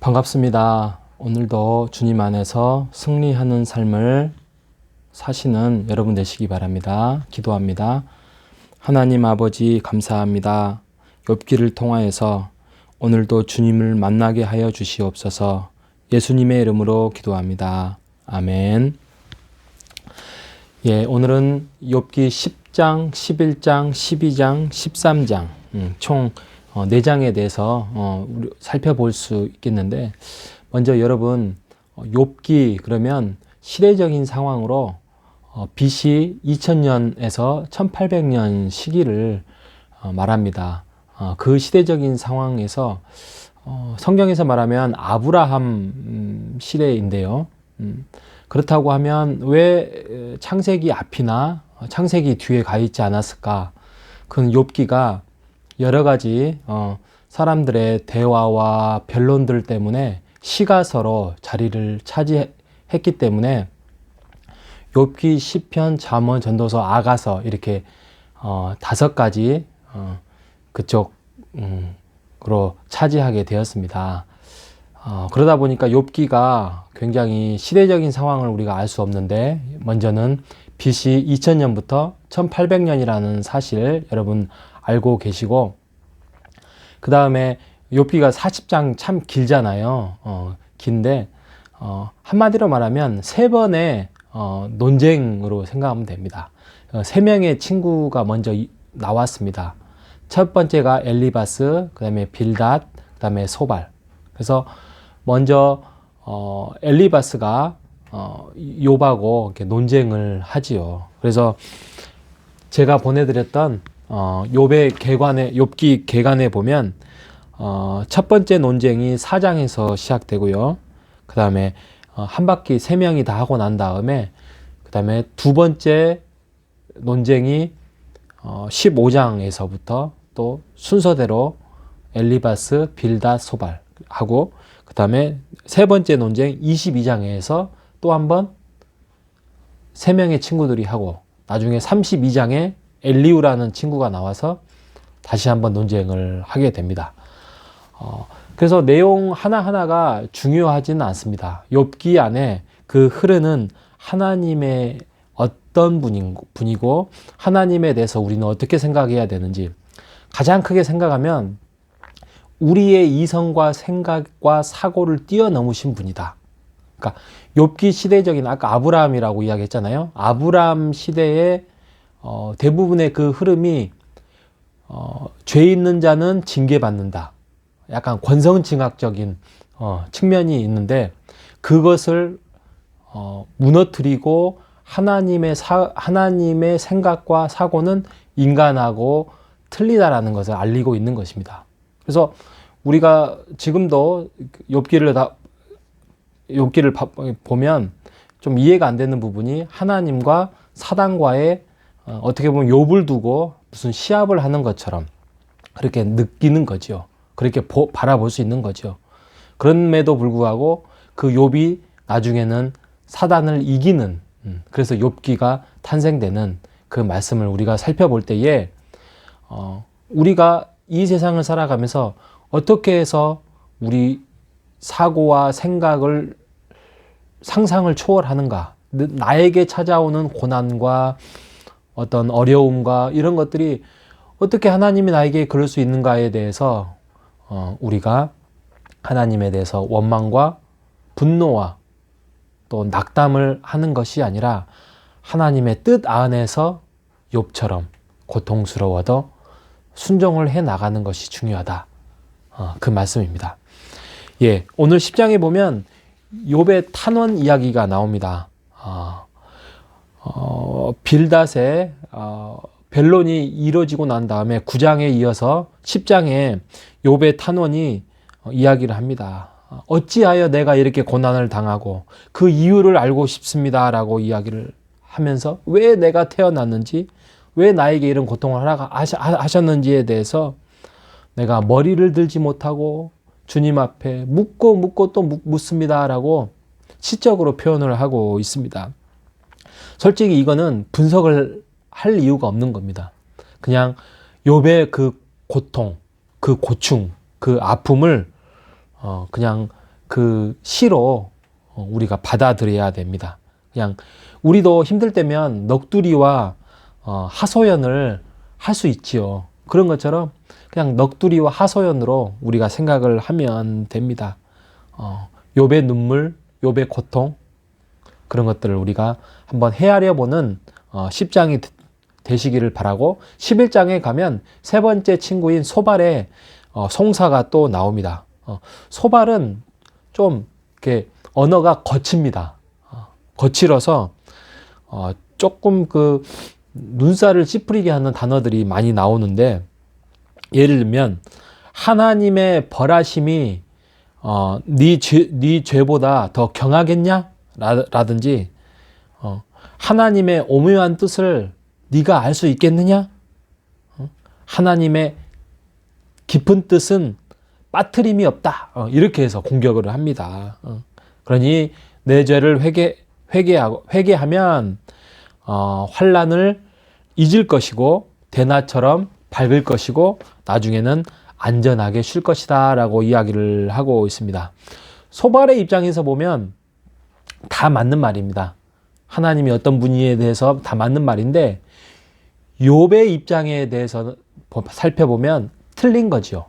반갑습니다. 오늘도 주님 안에서 승리하는 삶을 사시는 여러분 되시기 바랍니다. 기도합니다. 하나님 아버지 감사합니다. 욥기를 통하여서 오늘도 주님을 만나게 하여 주시옵소서. 예수님의 이름으로 기도합니다. 아멘. 예, 오늘은 욥기 10장, 11장, 12장, 13장 음, 총 어, 4장에 대해서 어, 살펴볼 수 있겠는데 먼저 여러분 어, 욥기 그러면 시대적인 상황으로 어, BC 2000년에서 1800년 시기를 어, 말합니다. 어, 그 시대적인 상황에서 어, 성경에서 말하면 아브라함 음, 시대인데요. 음, 그렇다고 하면 왜 창세기 앞이나 창세기 뒤에 가 있지 않았을까? 그건 욥기가 여러 가지 어, 사람들의 대화와 변론들 때문에 시가 서로 자리를 차지했기 때문에 욥기 시편 잠언 전도서 아가서 이렇게 어, 다섯 가지 어, 그쪽으로 음, 차지하게 되었습니다. 어, 그러다 보니까 욥기가 굉장히 시대적인 상황을 우리가 알 수 없는데 먼저는 BC 2000년부터 1800년이라는 사실 여러분 알고 계시고 그 다음에 욥기가 40장 참 길잖아요. 어, 긴데 어, 한마디로 말하면 세 번의 어, 논쟁으로 생각하면 됩니다. 어, 세 명의 친구가 먼저 이, 나왔습니다. 첫 번째가 엘리바스, 그 다음에 빌닷, 그 다음에 소발. 그래서 먼저 어, 엘리바스가 어, 욥하고 논쟁을 하지요. 그래서 제가 보내드렸던 어, 욥의 개관에 욥기 개관에 보면 어, 첫 번째 논쟁이 사장에서 시작되고요. 그 다음에 어, 한 바퀴 세 명이 다 하고 난 다음에 그 다음에 두 번째 논쟁이 어, 15장에서부터 또 순서대로 엘리바스, 빌다, 소발 하고 그 다음에 세 번째 논쟁 22장에서 또 한 번 세 명의 친구들이 하고 나중에 32장에 엘리우라는 친구가 나와서 다시 한번 논쟁을 하게 됩니다. 어, 그래서 내용 하나하나가 중요하지는 않습니다. 욥기 안에 그 흐르는 하나님의 어떤 분이고 하나님에 대해서 우리는 어떻게 생각해야 되는지 가장 크게 생각하면 우리의 이성과 생각과 사고를 뛰어넘으신 분이다. 그러니까 욥기 시대적인 아까 아브라함이라고 이야기했잖아요. 아브라함 시대의 어, 대부분의 그 흐름이 어, 죄 있는 자는 징계받는다. 약간 권성징악적인 어, 측면이 있는데 그것을 어, 무너뜨리고 하나님의 사, 하나님의 생각과 사고는 인간하고 틀리다라는 것을 알리고 있는 것입니다. 그래서 우리가 지금도 욥기를 다 욥기를 보면 좀 이해가 안 되는 부분이 하나님과 사단과의 어, 어떻게 보면 욥을 두고 무슨 시합을 하는 것처럼 그렇게 느끼는 거죠. 그렇게 보, 바라볼 수 있는 거죠. 그럼에도 불구하고 그 욥이 나중에는 사단을 이기는 음, 그래서 욥기가 탄생되는 그 말씀을 우리가 살펴볼 때에 어, 우리가 이 세상을 살아가면서 어떻게 해서 우리 사고와 생각을 상상을 초월하는가 나에게 찾아오는 고난과 어떤 어려움과 이런 것들이 어떻게 하나님이 나에게 그럴 수 있는가에 대해서 어, 우리가 하나님에 대해서 원망과 분노와 또 낙담을 하는 것이 아니라 하나님의 뜻 안에서 욥처럼 고통스러워도 순종을 해 나가는 것이 중요하다. 어, 그 말씀입니다. 예, 오늘 10장에 보면 욥의 탄원 이야기가 나옵니다. 어, 어, 빌닷의 어, 변론이 이루어지고 난 다음에 9장에 이어서 10장에 욥의 탄원이 어, 이야기를 합니다. 어찌하여 내가 이렇게 고난을 당하고 그 이유를 알고 싶습니다라고 이야기를 하면서 왜 내가 태어났는지 왜 나에게 이런 고통을 하셨는지에 대해서 내가 머리를 들지 못하고 주님 앞에 묻고 묻고 또 묻습니다라고 시적으로 표현을 하고 있습니다. 솔직히 이거는 분석을 할 이유가 없는 겁니다. 그냥 욥의 그 고통, 그 고충, 그 아픔을 어 그냥 그 시로 어, 우리가 받아들여야 됩니다. 그냥 우리도 힘들 때면 넋두리와 어, 하소연을 할 수 있지요. 그런 것처럼 그냥 넋두리와 하소연으로 우리가 생각을 하면 됩니다. 어, 욥의 눈물, 욥의 고통 그런 것들을 우리가 한번 헤아려 보는 어, 10장이 되시기를 바라고 11장에 가면 세 번째 친구인 소발의 어, 송사가 또 나옵니다. 어, 소발은 좀 이렇게 언어가 거칩니다. 어, 거칠어서 어, 조금 그 눈살을 찌푸리게 하는 단어들이 많이 나오는데 예를 들면 하나님의 벌하심이 어, 네, 죄, 네 죄보다 더 경하겠냐? 라, 라든지 어, 하나님의 오묘한 뜻을 네가 알 수 있겠느냐? 어? 하나님의 깊은 뜻은 빠트림이 없다. 어, 이렇게 해서 공격을 합니다. 어, 그러니 내 죄를 회개 회개하고 회개하면 어, 환란을 잊을 것이고 대나처럼 밝을 것이고 나중에는 안전하게 쉴 것이다라고 이야기를 하고 있습니다. 소발의 입장에서 보면 다 맞는 말입니다. 하나님이 어떤 분이에 대해서 다 맞는 말인데 욥의 입장에 대해서 살펴보면 틀린 거지요.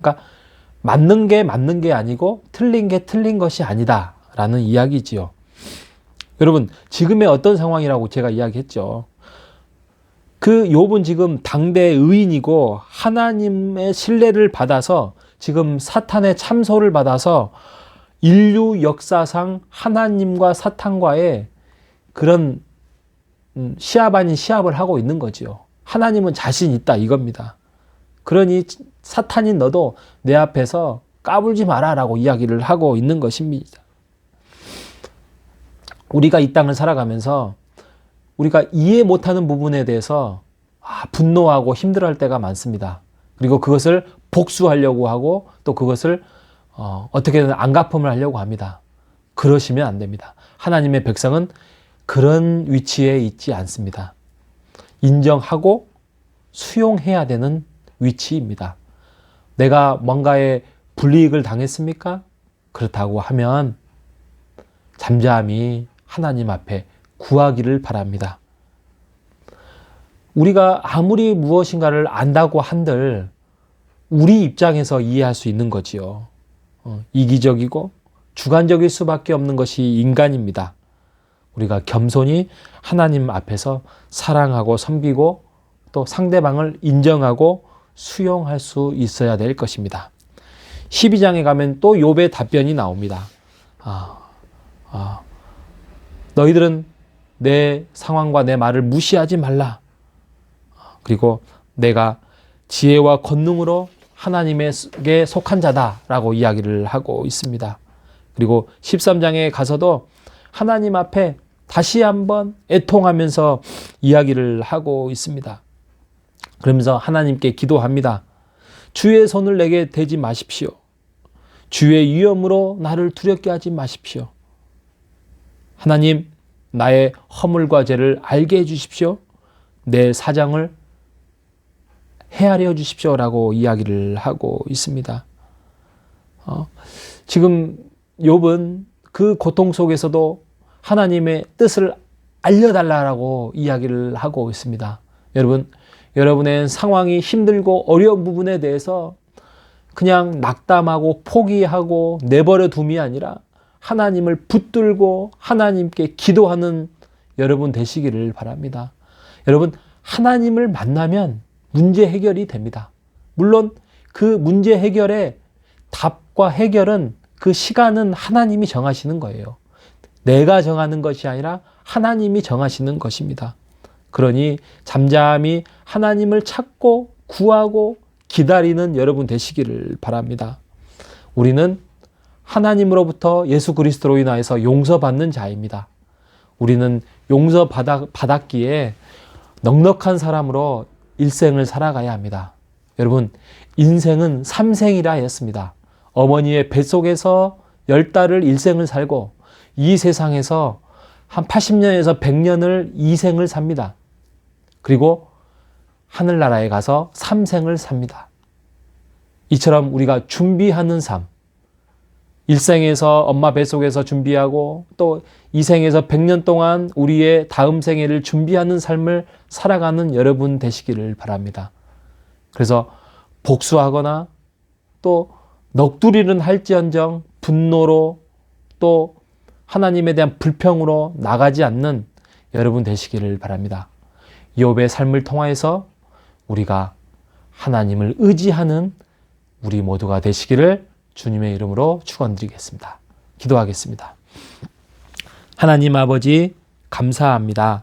그러니까 맞는 게 맞는 게 아니고 틀린 게 틀린 것이 아니다라는 이야기지요. 여러분 지금의 어떤 상황이라고 제가 이야기했죠. 그 욥은 지금 당대 의인이고 하나님의 신뢰를 받아서 지금 사탄의 참소를 받아서 인류 역사상 하나님과 사탄과의 그런 음, 시합 아닌 시합을 하고 있는 거지요. 하나님은 자신 있다 이겁니다. 그러니 사탄인 너도 내 앞에서 까불지 마라라고 이야기를 하고 있는 것입니다. 우리가 이 땅을 살아가면서 우리가 이해 못하는 부분에 대해서 아, 분노하고 힘들어할 때가 많습니다. 그리고 그것을 복수하려고 하고 또 그것을 어, 어떻게든 안갚음을 하려고 합니다. 그러시면 안 됩니다. 하나님의 백성은 그런 위치에 있지 않습니다. 인정하고 수용해야 되는 위치입니다. 내가 뭔가에 불이익을 당했습니까? 그렇다고 하면 잠잠히 하나님 앞에 구하기를 바랍니다. 우리가 아무리 무엇인가를 안다고 한들 우리 입장에서 이해할 수 있는 거지요. 어, 이기적이고 주관적일 수밖에 없는 것이 인간입니다. 우리가 겸손히 하나님 앞에서 사랑하고 섬기고 또 상대방을 인정하고 수용할 수 있어야 될 것입니다. 12장에 가면 또 욥의 답변이 나옵니다. 아, 아, 너희들은 내 상황과 내 말을 무시하지 말라. 그리고 내가 지혜와 권능으로 하나님에게 속한 자다라고 이야기를 하고 있습니다. 그리고 13장에 가서도 하나님 앞에 다시 한번 애통하면서 이야기를 하고 있습니다. 그러면서 하나님께 기도합니다. 주의 손을 내게 대지 마십시오. 주의 위험으로 나를 두렵게 하지 마십시오. 하나님, 나의 허물과 죄를 알게 해 주십시오. 내 사장을 헤아려 주십시오라고 이야기를 하고 있습니다. 어, 지금 욥은 그 고통 속에서도 하나님의 뜻을 알려달라고 이야기를 하고 있습니다. 여러분, 여러분의 상황이 힘들고 어려운 부분에 대해서 그냥 낙담하고 포기하고 내버려 둠이 아니라 하나님을 붙들고 하나님께 기도하는 여러분 되시기를 바랍니다. 여러분, 하나님을 만나면 문제 해결이 됩니다. 물론 그 문제 해결의 답과 해결은 그 시간은 하나님이 정하시는 거예요. 내가 정하는 것이 아니라 하나님이 정하시는 것입니다. 그러니 잠잠히 하나님을 찾고 구하고 기다리는 여러분 되시기를 바랍니다. 우리는 하나님으로부터 예수 그리스도로 인하여서 용서받는 자입니다. 우리는 용서받았기에 넉넉한 사람으로 일생을 살아가야 합니다. 여러분, 인생은 삼생이라 했습니다. 어머니의 뱃속에서 열 달을 일생을 살고 이 세상에서 한 80년에서 100년을 이생을 삽니다. 그리고 하늘나라에 가서 삼생을 삽니다. 이처럼 우리가 준비하는 삶, 일생에서 엄마 뱃속에서 준비하고 또 이 생에서 100년 동안 우리의 다음 생애를 준비하는 삶을 살아가는 여러분 되시기를 바랍니다. 그래서 복수하거나 또 넋두리는 할지언정 분노로 또 하나님에 대한 불평으로 나가지 않는 여러분 되시기를 바랍니다. 욥의 삶을 통하여서 우리가 하나님을 의지하는 우리 모두가 되시기를 주님의 이름으로 축원드리겠습니다. 기도하겠습니다. 하나님 아버지 감사합니다.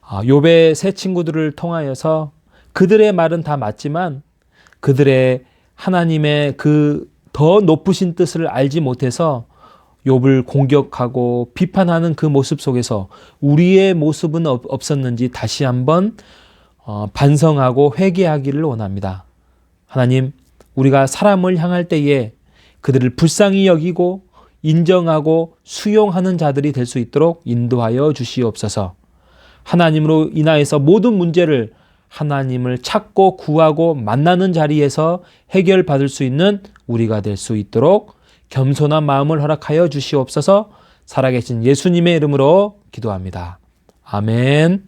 아, 욥의 세 친구들을 통하여서 그들의 말은 다 맞지만 그들의 하나님의 그 더 높으신 뜻을 알지 못해서 욥을 공격하고 비판하는 그 모습 속에서 우리의 모습은 없- 없었는지 다시 한번 어, 반성하고 회개하기를 원합니다. 하나님, 우리가 사람을 향할 때에 그들을 불쌍히 여기고 인정하고 수용하는 자들이 될 수 있도록 인도하여 주시옵소서. 하나님으로 인하여서 모든 문제를 하나님을 찾고 구하고 만나는 자리에서 해결받을 수 있는 우리가 될 수 있도록 겸손한 마음을 허락하여 주시옵소서 살아계신 예수님의 이름으로 기도합니다. 아멘.